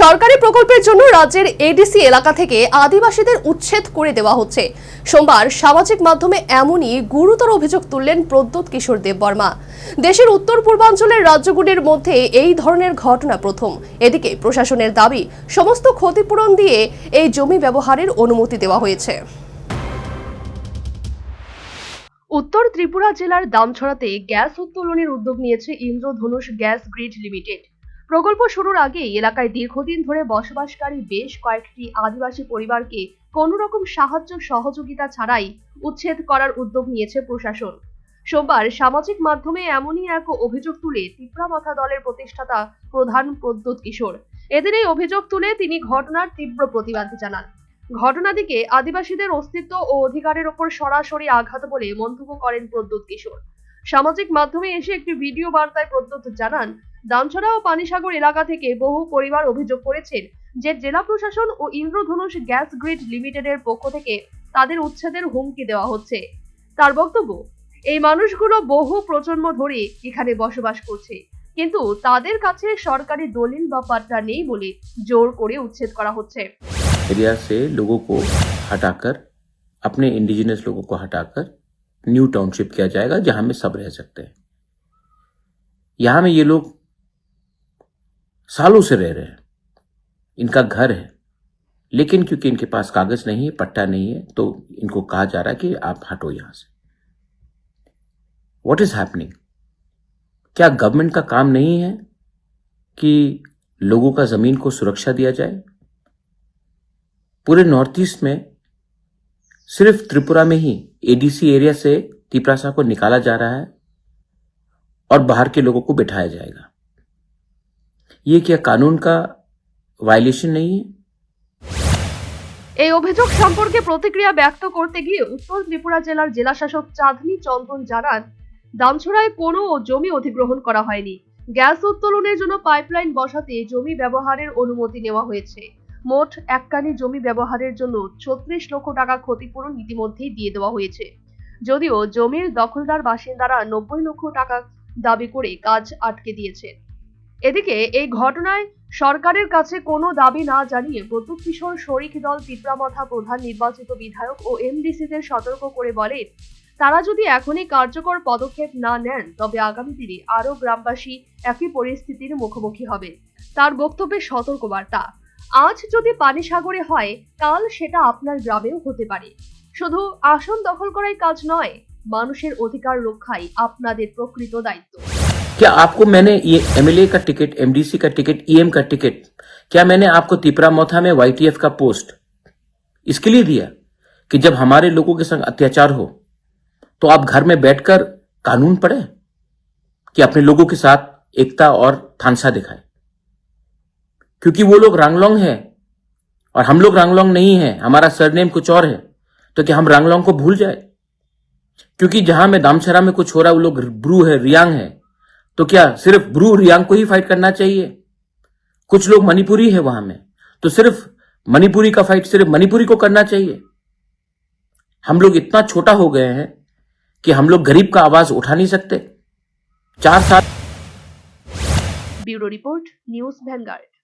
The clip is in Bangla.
সরকারি প্রকল্পের জন্য রাজ্যের এডিসি এলাকা থেকে আদিবাসীদের উচ্ছেদ করে দেওয়া হচ্ছে। সোমবার সামাজিক মাধ্যমে এমনই গুরুতর অভিযোগ তুললেন প্রদ্যোৎ কিশোর দেববর্মা দেশের উত্তর পূর্বাঞ্চলের রাজ্যগুলির মধ্যে এই ধরনের ঘটনা প্রথম। এদিকে প্রশাসনের দাবি, সমস্ত ক্ষতিপূরণ দিয়ে এই জমি ব্যবহারের অনুমতি দেওয়া হয়েছে। উত্তর ত্রিপুরা জেলার দামছড়াতে গ্যাস উত্তোলনের উদ্যোগ নিয়েছে ইন্দ্রধনুষ গ্যাস গ্রিড লিমিটেড। প্রকল্প শুরুর আগেই এলাকায় দীর্ঘদিন ধরে বসবাসকারী বেশ কয়েকটি আদিবাসী পরিবারকে কোনো রকম সাহায্য সহযোগিতা ছাড়াই উচ্ছেদ করার উদ্যোগ নিয়েছে প্রশাসন। সোমবার সামাজিক মাধ্যমে এমনই এক অভিযোগ তুলে তিপ্রামাথা দলের প্রতিষ্ঠাতা প্রধান প্রদ্যোৎ কিশোর। এদিন এই অভিযোগ তুলে তিনি ঘটনার তীব্র প্রতিবাদ জানান। ঘটনাটিকে আদিবাসীদের অস্তিত্ব ও অধিকারের ওপর সরাসরি আঘাত বলে মন্তব্য করেন প্রদ্যোৎ কিশোর। সামাজিক মাধ্যমে এসে একটি ভিডিও বার্তায় প্রদ্যোৎ জানান দামছড়া ও পানিসাগর এলাকা থেকে বহু পরিবার অভিযোগ করেছেন যে জেলা প্রশাসন ও ইন্দ্রধনুষ গ্যাস গ্রিড লিমিটেডের পক্ষ থেকে তাদের উচ্ছেদের হুমকি দেওয়া হচ্ছে তার বক্তব্য এই মানুষগুলো বহু প্রজন্ম ধরে এখানে বসবাস করছে কিন্তু তাদের কাছে সরকারি দলিল বা পাট্টা নেই বলে জোর করে উচ্ছেদ করা হচ্ছে एरिया से लोगों को हटाकर अपने इंडिजिनस लोगों को हटाकर न्यू टाउनशिप किया जाएगा जहां में सब रह सकते हैं यहां में ये लोग सालों से रह रहे हैं। इनका घर है। लेकिन क्योंकि इनके पास कागज़ नहीं है, पट्टा नहीं है तो इनको कहा जा रहा है कि आप हटो यहाँ से। वॉट इज़ हैपनिंग क्या गवर्नमेंट का काम नहीं है कि लोगों का ज़मीन को सुरक्षा दिया जाए? पूरे नॉर्थ ईस्ट में सिर्फ़ त्रिपुरा में ही एडीसी एरिया से तिपरासा को निकाला जा रहा है और बाहर के लोगों को बिठाया जाएगा। ये क्या कानून का वायलेशन नहीं है এই অভিযোগ সম্পর্কে প্রতিক্রিয়া ব্যক্ত করতে গিয়ে উত্তর ত্রিপুরা জেলার জেলাশাসক চাঁদনী চন্দন জানান দামছড়ায় কোনো জমি অধিগ্রহণ করা হয়নি গ্যাস উত্তোলনের জন্য পাইপলাইন বসাতে জমি ব্যবহারের অনুমতি নেওয়া হয়েছে মোট এককানি জমি ব্যবহারের জন্য ছত্রিশ লক্ষ টাকা ক্ষতিপূরণ ইতিমধ্যেই দিয়ে দেওয়া হয়েছে যদিও জমির দখলদার বাসিন্দারা নব্বই লক্ষ টাকা দাবি করে কাজ আটকে দিয়েছে এদিকে এই ঘটনায় সরকারের কাছে কোনো দাবি না জানিয়ে প্রদ্যুৎ কিশোর শরিক দল তিপ্রামথা প্রধান নির্বাচিত বিধায়ক ও এমডিসিদের সতর্ক করে বলেন তারা যদি এখনই কার্যকর পদক্ষেপ না নেন, তবে আগামী দিনে আরও গ্রামবাসী একই পরিস্থিতির মুখোমুখি হবে। তার বক্তব্যে সতর্কবার্তা, আজ যদি পানিসাগরে হয়, কাল সেটা আপনার গ্রামেও হতে পারে। শুধু আসন দখল করাই কাজ নয়, মানুষের অধিকার রক্ষাই আপনাদের প্রকৃত দায়িত্ব। क्या आपको मैंने ये एमएलए का टिकट एमडीसी का टिकट ईएम का टिकट क्या मैंने आपको तिपरा मोथा में वाईटीएफ का पोस्ट इसके लिए दिया कि जब हमारे लोगों के संग अत्याचार हो तो आप घर में बैठकर कानून पढ़े कि अपने लोगों के साथ एकता और थानसा दिखाए। क्योंकि वो लोग रांगलोंग है और हम लोग रांगलोंग नहीं है, हमारा सरनेम कुछ और है तो क्या हम रांगलोंग को भूल जाए? क्योंकि जहाँ में दामछरा में कुछ हो रहा है, वो लोग ब्रू है, रियांग है तो क्या सिर्फ़ ब्रू रियांग को ही फाइट करना चाहिए? कुछ लोग मणिपुरी है वहाँ में तो सिर्फ़ मणिपुरी का फाइट सिर्फ़ मणिपुरी को करना चाहिए। हम लोग इतना छोटा हो गए हैं कि हम लोग गरीब का आवाज़ उठा नहीं सकते। चार साल ब्यूरो रिपोर्ट, न्यूज़ भैनगार्ड